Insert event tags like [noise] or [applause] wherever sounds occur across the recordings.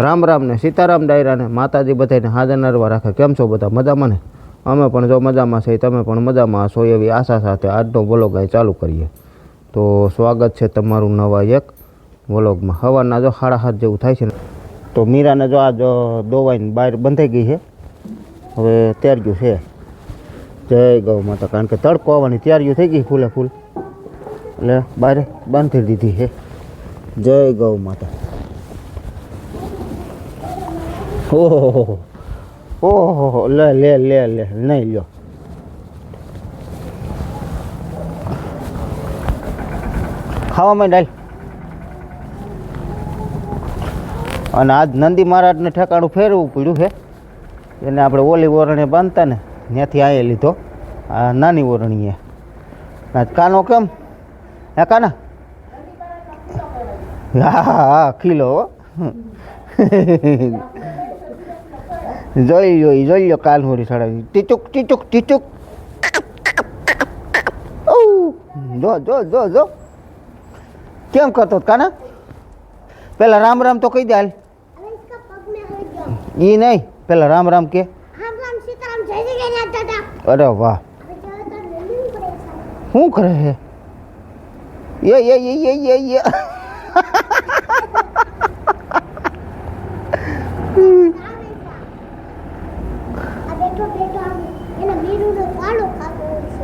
રામ રામ ને સીતારામ ડાયરાને માતાજી બધાને હાજર નરવા રાખે. કેમ છો બધા? મજામાં ને? અમે પણ જો મજામાં છે તમે પણ મજામાં હશો એવી આશા સાથે આજનો વ્લોગ અહીં ચાલુ કરીએ. તો સ્વાગત છે તમારું નવા એક વ્લોગમાં સવારના જો સાડા સાત જેવું થાય છે ને, તો મીરાને જો આ જો દોવાઈને બહાર બંધાઈ ગઈ છે. હવે તૈયારીઓ છે. જય ગૌ માતા. કારણ કે તડકો આવવાની તૈયારીઓ થઈ ગઈ ફૂલે ફૂલ. એટલે બહાર બાંધી દીધી છે. જય ગૌ માતા. ઓહો ઓહો લે લે લે લે, નહીં લ્યો. ખાવામાં ડાલ અને આજ નંદી મહારાજને ઠેકાણું ફેરવું પડ્યું છે એને આપણે ઓલી ઓરણે બાંધતા ને, ત્યાંથી આયે લીધો. આ નાની ઓરણીએ. કાનો કેમ? હે કાના? હા હા હો. જોઈ જોઈ જોઈ લો કાલ હોરી ચડાવી ટીચુક ટીચુક ટીચુક. જો જો જો જો. કેમ કરતો કાના? પેલા રામ રામ તો કહી દે હાલ. એ નહીં પેલા રામ રામ કે. અરે વાહ. શું કરે હે એ એ એ એ એ એ. [laughs] [laughs]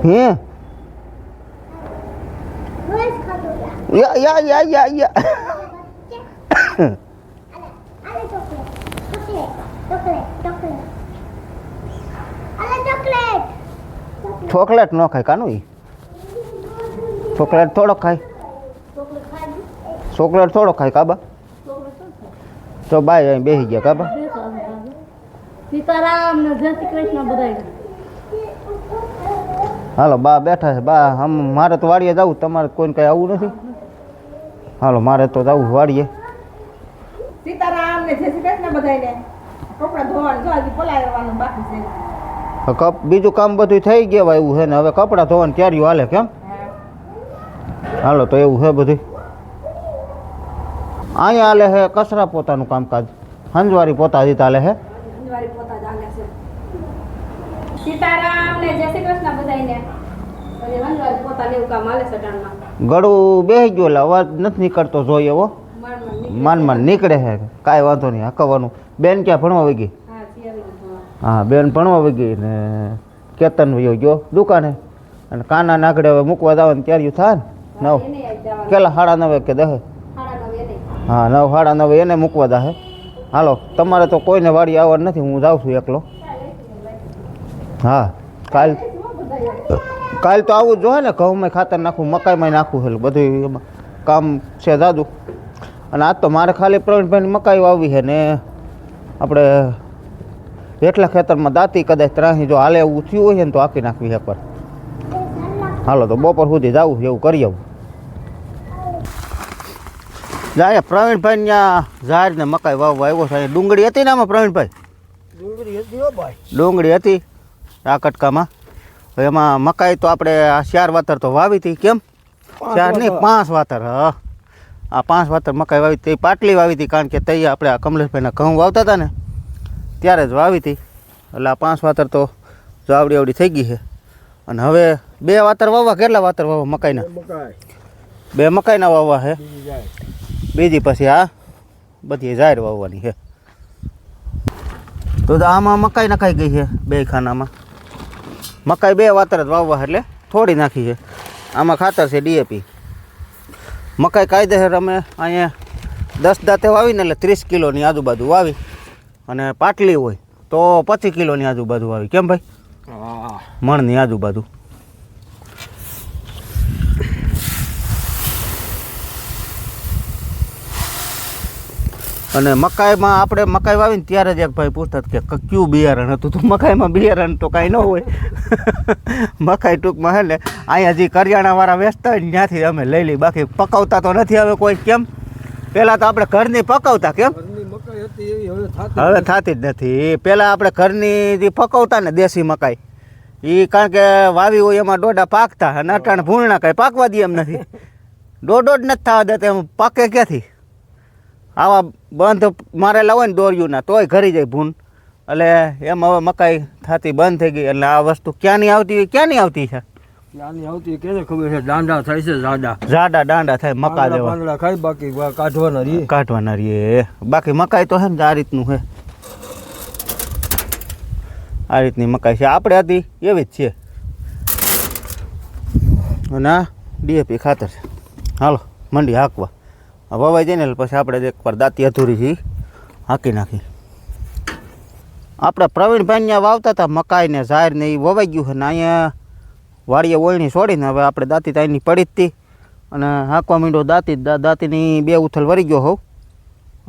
હે? યા યા યા યા યા. ચોકલેટ ન ખાય કાનું ઈ? ચોકલેટ થોડો ખાય. ચોકલેટ થોડો ખાય કાબા? તો બાય અહીં બેસી ગયા કાબા? સીતારામ જય શ્રી કૃષ્ણ બધાય. હાલો બા બેઠા છે. બા આમ મારે તો વાડીએ જવું તમારે કોઈને કઈ આવવું નથી? હાલો મારે તો જવું વાડીએ. સીતારામ ને જય શ્રી કૃષ્ણ બધાયને. કપડા ધોવાનું જો હજી પલાળવાનું બાકી છે. કપ બીજું કામ બધું થઈ ગયા એવું છે ને હવે કપડાં ધોવાનું ક્યારે હાલે કેમ હાલો તો એવું છે બધું અહીંયા હાલે છે કચરા પોતાનું કામકાજ. હંજવારી પોતા જીતા હાલે છે અંજવારી પોતા જ આલે છે સીતારામ ને જય શ્રી કૃષ્ણ કામ ગળું બેસી ગયો એટલે અવાજ નથી નીકળતો જોઈએ એવો માન માન નીકળે છે કાંઈ વાંધો નહીં હકવાનું. બેન ક્યાં ભણવા વગી હા. હા બેન ભણવા વગી ને કેતન વયો ગયો દુકાને. અને કાના નાગડે હવે મૂકવા જવાનું ત્યારે થાય ને નવ. કેટલા સાડા નવે કે દહે. હા નવ સાડા નવે એને મૂકવા જાહે. હાલો તમારે તો કોઈને વાડી આવવાનું નથી હું જાઉં છું એકલો. હા કાલ કાલ તો આવું જ જોઈએ ને ઘઉંમાં ખાતર નાખવું મકાઈમાં નાખું એટલે બધું એમાં કામ છે દાદુ અને આજ તો મારે ખાલી પ્રવીણભાઈની મકાઈ વાવી છે ને આપણે એટલા ખેતરમાં દાંતી કદાચ ત્રાહી જો હાલે એવું થયું હોય ને તો આખી નાખવી છે પર હાલો તો બપોર સુધી જવું છે એવું કરી આવું. જાય પ્રવીણભાઈ ત્યાં ઝાડ ને મકાઈ વાવવા આવ્યો છે. ડુંગળી હતી ને આમાં પ્રવીણભાઈ? ડુંગળી હતી ડુંગળી હતી? આ કટકામાં એમાં મકાઈ તો આપણે આ ચાર વાતર તો વાવી હતી. કેમ? ચાર નહીં પાંચ વાતર હા. આ પાંચ વાતર મકાઈ વાવી હતી. પાટલી વાવી હતી કારણ કે તૈયાર આપણે આ કમલેશભાઈના ઘઉં વાવતા હતા ને ત્યારે જ વાવી હતી. એટલે આ પાંચ વાતર તો જો આવડી આવડી થઈ ગઈ છે. અને હવે બે વાતર વાવવા કેટલા વાતર વાવવા મકાઈના? બે મકાઈના વાવવા છે. બીજી પછી આ બધી જાહેર વાવવાની છે. તો આમાં મકાઈ નખાઈ ગઈ છે બે ખાનામાં મકાઈ બે વાતર જ વાવવા એટલે થોડી નાખી છે. આમાં ખાતર છે ડીએપી. મકાઈ કાયદેસર અમે અહીંયા દસ દાંતે વાવીને એટલે ત્રીસ કિલોની આજુબાજુ વાવી અને પાટલી હોય તો પચીસ કિલોની આજુબાજુ વાવી. કેમ ભાઈ? મણની આજુબાજુ. અને મકાઈમાં આપણે મકાઈ વાવીને ત્યારે જ એક ભાઈ પૂછતા કે કયું બિયારણ હતું? તો મકાઈમાં બિયારણ તો કાંઈ ન હોય. [laughs] મકાઈ ટૂંકમાં હે ને અહીંયા જે કરિયાણાવાળા વેચતા હોય ત્યાંથી અમે લઈ લઈ બાકી પકવતા તો નથી હવે કોઈ કેમ? પહેલાં તો આપણે ઘરની પકવતા કેમ? હવે થાતી થતી જ નથી. પહેલાં આપણે ઘરની જે પકવતા ને દેશી મકાઈ એ કારણ કે વાવી હોય એમાં ડોડા પાકતા અને અટાણે ભૂણના કાંઈ પાકવા દે એમ નથી. ડોડો જ નથી થવા દેતા એમ પાકે ક્યાંથી? આવા બંધ મારેલા હોય ને દોર્યુંના તોય ઘરી જાય ભૂન. એટલે એમ હવે મકાઈ થતી બંધ થઈ ગઈ એટલે આ વસ્તુ ક્યાંની આવતી ક્યાંની આવતી છે? ક્યાંની આવતી કેને ખબર છે? દાંડા થાય છે જાડા જાડા દાંડા થાય મકા જેવા પાંદડા ખાઈ બાકી કાઢવાના રીએ કાઢવાના રહીએ બાકી મકાઈ તો છે ને આ રીતનું છે આ રીતની મકાઈ છે. આપણે હતી એવી જ છે. અને ડીએપી ખાતર છે. હાલો મંડી હાંકવા. વવાઈ જાય ને પછી આપણે એકવાર દાંતી અધૂરી છે હાંકી નાખી. આપણે પ્રવીણભાઈ ત્યાં વાવતા હતા મકાઈ ને ઝાર ને એ વવાઈ ગયું છે ને અહીંયા વાડીએ ઓયણી છોડીને હવે આપણે દાંતી તાઈની પડી હતી. અને હાંકવા માંડ્યો દાંતી દાંતીની બે ઉથલ વળી ગયો હોઉં.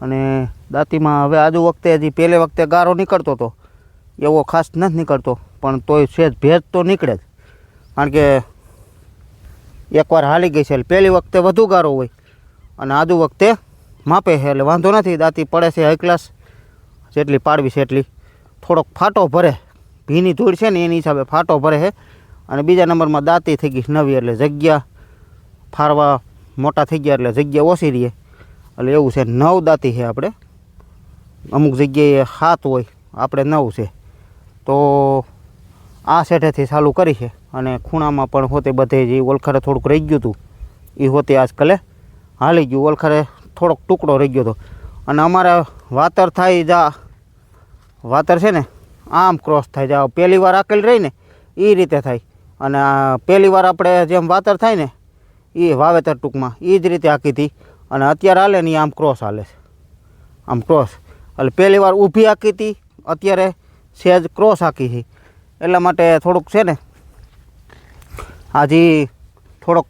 અને દાંતીમાં હવે આજુ વખતે હજી પહેલે વખતે ગારો નીકળતો હતો એવો ખાસ નથી નીકળતો, પણ તોય છે ભેજ તો નીકળે જ. કારણ કે એકવાર હાલી ગઈ છે પહેલી વખતે વધુ ગારો હોય. અને આદુ વખતે માપે છે, એટલે વાંધો નથી, દાંતી પડે છે હાઈ ક્લાસ જેટલી પાડવી છે એટલી. થોડોક ફાટો ભરે. ભીની ધૂળ છે ને એની હિસાબે ફાટો ભરે છે. અને બીજા નંબરમાં દાંતી થઈ ગઈ નવી, એટલે જગ્યા ફારવા મોટા થઈ ગયા, એટલે જગ્યા ઓછી રહીએ એટલે એવું છે, નવ દાંતી છે આપણે. અમુક જગ્યાએ સાત હોય, આપણે નવ છે. તો આ સેઠેથી ચાલુ કરી છે. અને ખૂણામાં પણ હોતે બધે જે ઓલખરે થોડુંક રહી ગયું હતું. એ હોતે આજકાલે હાલી ગયું. ઓલખરે થોડોક ટુકડો રહી ગયો હતો અને અમારે વાતર થાય જા, વાતર છે ને, આમ ક્રોસ થાય. જા, પહેલી વાર આકેલ રહી ને એ રીતે થાય. અને પહેલી વાર આપણે જેમ વાતર થાય ને એ વાવેતર ટૂંકમાં એ જ રીતે આકી હતી અને અત્યારે હાલે ને આમ ક્રોસ હાલે છે. આમ ક્રોસ એટલે પહેલી વાર ઊભી આકી હતી અત્યારે સહેજ ક્રોસ આકી છે. એટલા માટે થોડુંક છે ને, આજે થોડોક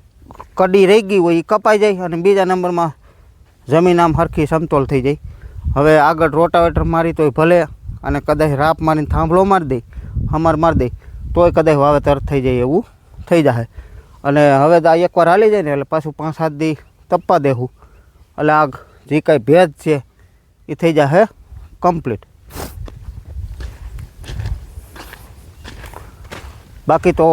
કડી રહી ગઈ હોય એ કપાઈ જાય અને બીજા નંબરમાં જમીન આમ હરખી સમતોલ થઈ જાય. હવે આગળ રોટાવેટર મારી તોય ભલે અને કદાચ રાપ મારીને થાંભલો મારી દે, હમાર મારી દે, તોય કદાચ વાવેતર થઈ જાય એવું થઈ જાય અને હવે તો આ એકવાર હાલી જાય ને એટલે પાછું પાંચ સાત દી તપવા દેવું એટલે આગ જે કાંઈ ભેદ છે એ થઈ જાય કમ્પ્લીટ. બાકી તો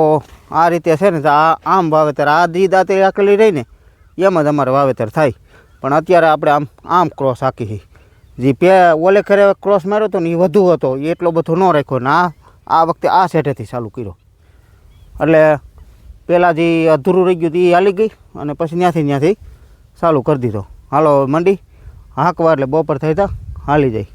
આ રીતે છે ને તો આ આમ વાવેતર, આ દી દાંતે આકેલી રહી ને એમ જ અમારે વાવેતર થાય. પણ અત્યારે આપણે આમ આમ ક્રોસ આખી જે પે ઓલે ખરે ક્રોસ માર્યો હતો ને એ વધુ હતો એ એટલો બધો ન રાખ્યો ને આ આ વખતે આ સેટેથી ચાલુ કર્યો. એટલે પહેલાં જે અધૂરું રહી ગયું હતું એ હાલી ગઈ અને પછી ત્યાંથી ત્યાંથી ચાલુ કરી દીધો. હાલો મંડી, હાંકવા એટલે બપોર થઈ તા, હાલી જાય.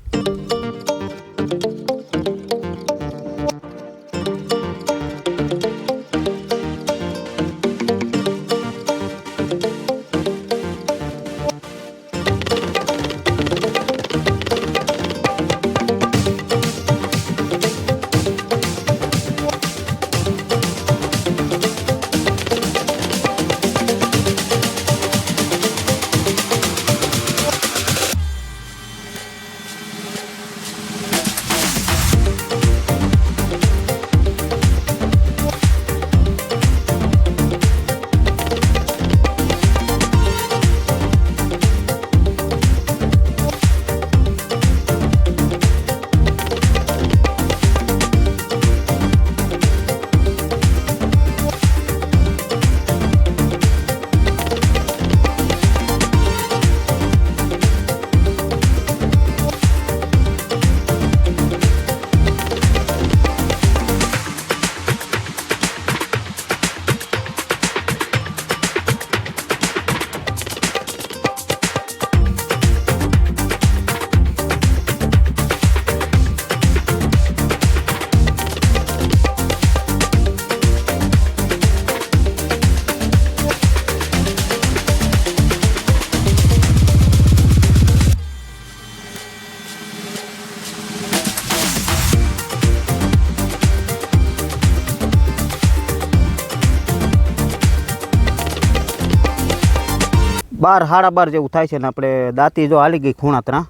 બાર સાડા બાર જેવું થાય છે ને આપણે દાંતી જો હાલી ગઈ ખૂણા ત્રણ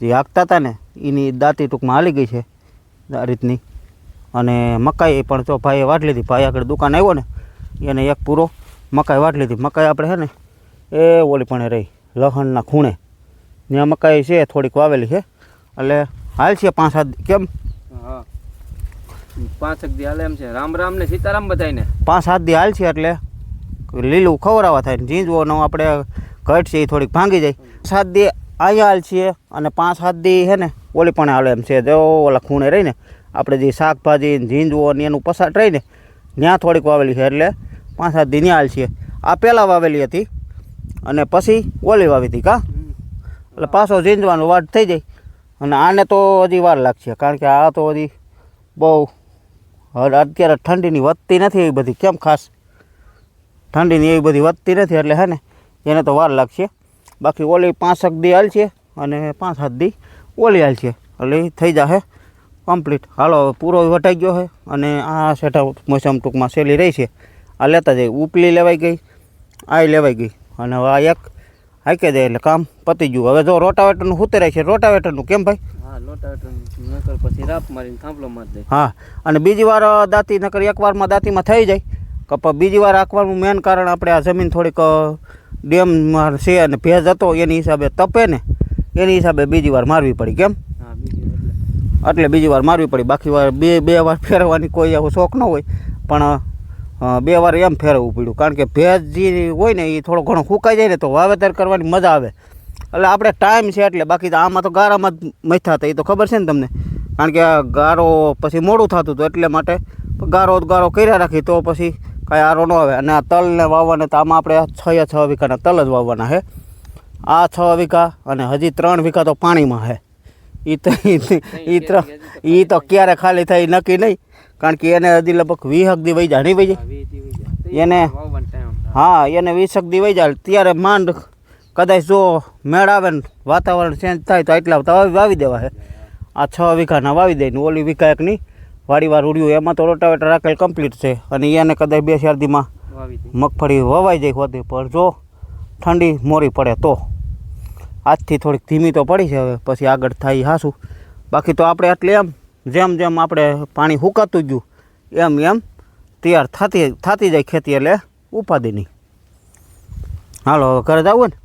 જે હાંકતા હતા ને એની દાંતી ટૂંકમાં હાલી ગઈ છે આ રીતની. અને મકાઈ પણ જો ભાઈએ વાટ લીધી ભાઈ આગળ દુકાન આવ્યો ને એને એક પૂરો મકાઈ વાટ લીધી. મકાઈ આપણે છે ને એ ઓલી પણ રહી લહણના ખૂણે. ત્યાં મકાઈ છે થોડીક વાવેલી છે. એટલે હાલ છે પાંચ સાત કેમ? હા. પાંચક દી હાલે એમ છે. રામ રામ ને સીતારામ બધાયને. પાંચ સાત દી હાલ છે એટલે લીલું ખવરાવા થાય ને ઝીંઝવો આપણે ઘટ છે એ થોડીક ભાંગી જાય. સાત દી અહીંયા હાલ છીએ અને પાંચ, સાત દી છે ને ઓલી પણ હાલે એમ છે. જો ઓલા ખૂણે રહીને આપણે જે શાકભાજી ઝીંજવો ને એનું પસાટ રહીને ત્યાં થોડીક વાવેલી છે એટલે પાંચ, સાત દી ત્યાં હાલ છીએ. આ પહેલાં વાવેલી હતી અને પછી ઓલી વાવી હતી કા? એટલે પાછો ઝીંજવાનો વાટ થઈ જાય. અને આને તો હજી વાર લાગશે, કારણ કે આ તો હજી બહુ અત્યારે ઠંડીની વધતી નથી એવી બધી. કેમ ખાસ? ઠંડીની એવી બધી વધતી નથી એટલે હે ને એને તો વાર લાગશે. બાકી ઓલી પાંચ દી હાલ છે અને પાંચ સાત દી ઓલી હાલ છે. એટલે થઈ જશે કમ્પ્લીટ. હાલો હવે પૂરો વટાઈ ગયો છે અને આ સેઠા મોસમ ટૂંકમાં સેલી રહી છે. આ લેતા જાય ઉપલી લેવાઈ ગઈ આ લેવાઈ ગઈ. અને હવે આ એક હાકે જાય એટલે કામ પતી ગયું. હવે જો રોટાવેટરનું હુતરાય છે રોટાવેટરનું કેમ ભાઈ? હા નકર પછી રાપ મારીને થાંભલો હા અને બીજી વાર દાંતી નકર એક વારમાં દાંતીમાં થઈ જાય. કપ બીજી વાર આખવાનું મેન કારણ આપણે આ જમીન થોડીક ડેમમાં છે અને ભેજ હતો એની હિસાબે તપે ને એની હિસાબે બીજી વાર મારવી પડી કેમ? એટલે. બીજી વાર મારવી પડી. બાકી વાર બે બે વાર ફેરવવાની કોઈ એવો શોખ ન હોય. પણ બે વાર એમ ફેરવવું પડ્યું. કારણ કે ભેજ જે હોય ને એ થોડો ઘણો ફૂંકાઈ જાય ને તો વાવેતર કરવાની મજા આવે. એટલે આપણે ટાઈમ છે એટલે બાકી તો આમાં તો ગારામાં જ મથા હતા એ તો ખબર છે ને તમને? કારણ કે આ ગારો પછી મોડું થતું હતું એટલે માટે ગારો ગારો કર્યા રાખી તો પછી કાંઈ આરો ન આવે. અને આ તલને વાવવાને તો આમાં આપણે છ યા છ વીઘાના તલ જ વાવવાના છે. આ છ વીઘા અને હજી ત્રણ વીઘા તો પાણીમાં છે. એ તો એ ત્રણ એ તો ક્યારે ખાલી થાય નક્કી નહીં. કારણ કે એને હજી લગભગ વીસ દી વહી જાય, નહીં વહી જાય? એને- હા, એને વીસ દી વહી જાય. ત્યારે માંડ કદાચ જો મેળ આવે ને વાતાવરણ ચેન્જ થાય તો એટલા વાવી દેવા છે. આ છ વીઘાના વાવી દે ઓલી વીઘા એકની વાડીવાર ઉડ્યું. એમાં તો રોટાવેટર રાખેલ કમ્પ્લીટ છે. અને એને કદાચ બે ચાર દીમાં વાવી દે. મગફળી વવાઈ જાય હોતી. પણ જો ઠંડી મોરી પડે તો. આજથી થોડીક ધીમી તો પડી છે હવે. પછી આગળ થાય હાસું. બાકી તો આપણે એટલે એમ જેમ જેમ આપણે પાણી હુકાતું ગયું એમ એમ તૈયાર થતી થતી જાય ખેતી એટલે ઉપાદીની હાલો હવે ઘરે જવું ને?